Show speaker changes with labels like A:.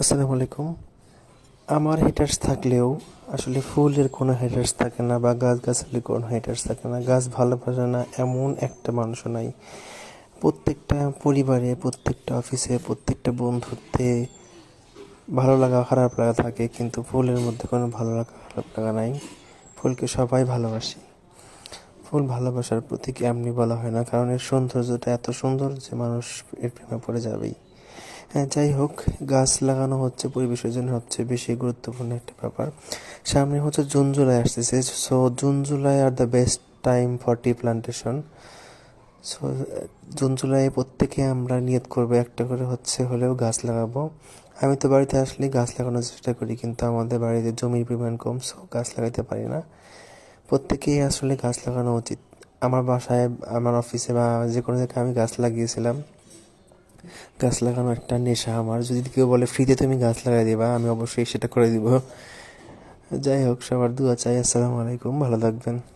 A: আসসালামু আলাইকুম। আমার হেটার্স থাকলেও আসলে ফুলের কোনো হেটার্স থাকে না বা গাছ গাছালির কোনো হেটার্স থাকে না। গাছ ভালোবাসে না এমন একটা মানুষও নাই। প্রত্যেকটা পরিবারে, প্রত্যেকটা অফিসে প্রত্যেকটা বন্ধুত্বে ভালো লাগা, খারাপ লাগা থাকে কিন্তু ফুলের মধ্যে কোনো ভালো লাগা, খারাপ লাগা নাই। ফুলকে সবাই ভালোবাসি। ফুল ভালোবাসার প্রতীক এমনি বলা হয় না কারণ এর সৌন্দর্যটা এত সুন্দর যে মানুষ এর প্রেমে পড়ে যাবেই। যাই হোক, গাছ লাগানো হচ্ছে, পরিবেশের জন্য হচ্ছে বেশি গুরুত্বপূর্ণ একটা ব্যাপার। সামনে হচ্ছে জুন, জুলাই আসতেছে। So June, July R the best time for tea plantation so June, July প্রত্যেকে আমরা নিয়ত করব একটা করে হচ্ছে হলেও গাছ লাগাবো। আমি তো বাড়িতে আসলে গাছ লাগানোর চেষ্টা করি, কিন্তু আমাদের বাড়িতে জমির পরিমাণ কম সো গাছ লাগাতে পারি না। প্রত্যেকেই আসলে গাছ লাগানো উচিত। আমার বাসায়, আমার অফিসে বা যে কোনো জায়গায় আমি গাছ লাগিয়েছিলাম। গাছ লাগানো একটা নেশা আমার। যদি কেউ বলে, ফ্রিতে তুমি গাছ লাগাই দেবা, আমি অবশ্যই সেটা করে দিব। যাই হোক, সবার দুয়া চাই। আসসালামু আলাইকুম, ভালো থাকবেন।